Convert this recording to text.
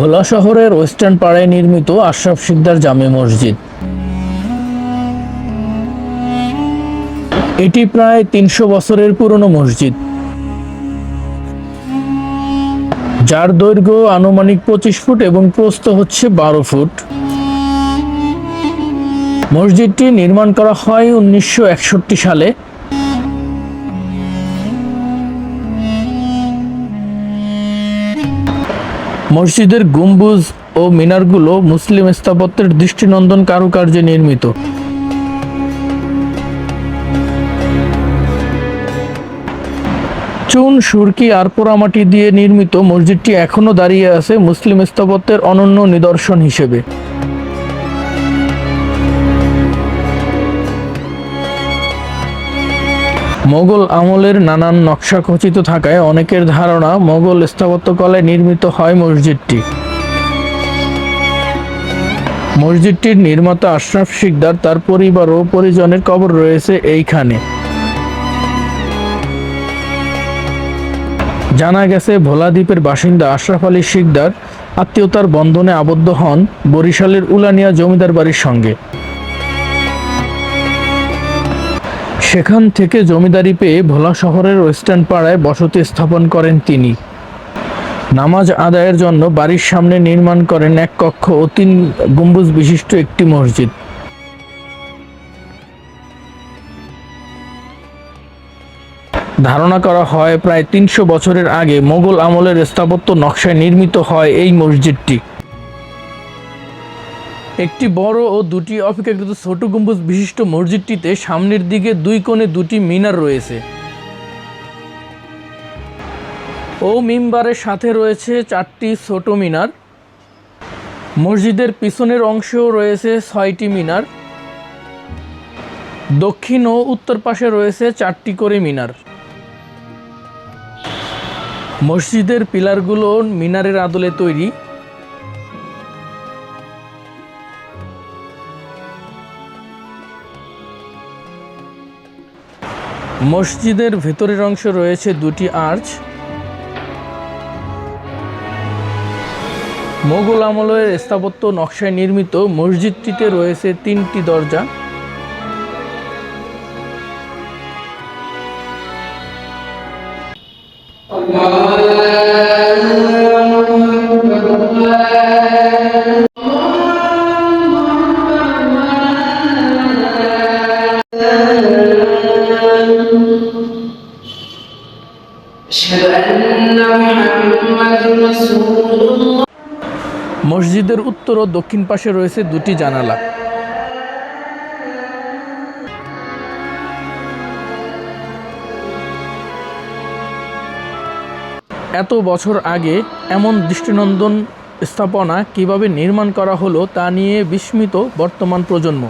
ভোলা শহরের ওয়েস্টার্ন পাড়ায় নির্মিত আশরাফ শিকদার জামে মসজিদ। এটি প্রায় তিনশো বছরের পুরনো মসজিদ। যার দৈর্ঘ্য আনুমানিক পঁচিশ ফুট এবং প্রস্থ হচ্ছে বারো ফুট। মসজিদটি নির্মাণ করা হয় উনিশশো একষট্টি সালে। মসজিদের গম্বুজ ও মিনারগুলো মুসলিম স্থাপত্যের দৃষ্টিনন্দন কারুকার্যে নির্মিত। চুন, সুরকি আর পোড়ামাটি দিয়ে নির্মিত মসজিদটি এখনও দাঁড়িয়ে আছে মুসলিম স্থাপত্যের অনন্য নিদর্শন হিসেবে। মোগল আমলের নানান নকশা খচিত থাকায় অনেকের ধারণা মোগল স্থাপত্যকলায় নির্মিত হয় মসজিদটি। মসজিদটির নির্মাতা আশরাফ শিকদার, তার পরিবার ও পরিজনের কবর রয়েছে এইখানে। জানা গেছে, ভোলাদ্বীপের বাসিন্দা আশরাফ আলী শিকদার আত্মীয়তার বন্ধনে আবদ্ধ হন বরিশালের উলানিয়া জমিদার বাড়ির সঙ্গে। সেখান থেকে জমিদারি পেয়ে ভোলা শহরের ওয়েস্টার্ন পাড়ায় বসতি স্থাপন করেন তিনি। নামাজ আদায়ের জন্য বাড়ির সামনে নির্মাণ করেন এক কক্ষ ও তিন গম্বুজ বিশিষ্ট একটি মসজিদ। ধারণা করা হয়, প্রায় তিনশো বছরের আগে মোগল আমলের স্থাপত্য নকশায় নির্মিত হয় এই মসজিদটি। একটি বড় ও দুটি অপেক্ষাকৃত ছোট গম্বুজ বিশিষ্ট মসজিদটিতে সামনের দিকে দুই কোণে দুটি মিনার রয়েছে। ও মিম্বারের সাথে রয়েছে চারটি ছোট মিনার। মসজিদের পিছনের অংশেও রয়েছে ছয়টি মিনার। দক্ষিণ ও উত্তর পাশে রয়েছে চারটি করে মিনার। মসজিদের পিলারগুলো মিনারের আদলে তৈরি। মসজিদের ভেতরের অংশ রয়েছে দুটি আর্চ। মোগল আমলের স্থাপত্য নকশায় নির্মিত মসজিদটিতে রয়েছে তিনটি দরজা। Allah মসজিদের উত্তর ও দক্ষিণ পাশে রয়েছে দুটি জানালা। এত বছর আগে এমন দৃষ্টিনন্দন স্থাপনা কীভাবে নির্মাণ করা হলো তা নিয়ে বিস্মিত বর্তমান প্রজন্ম।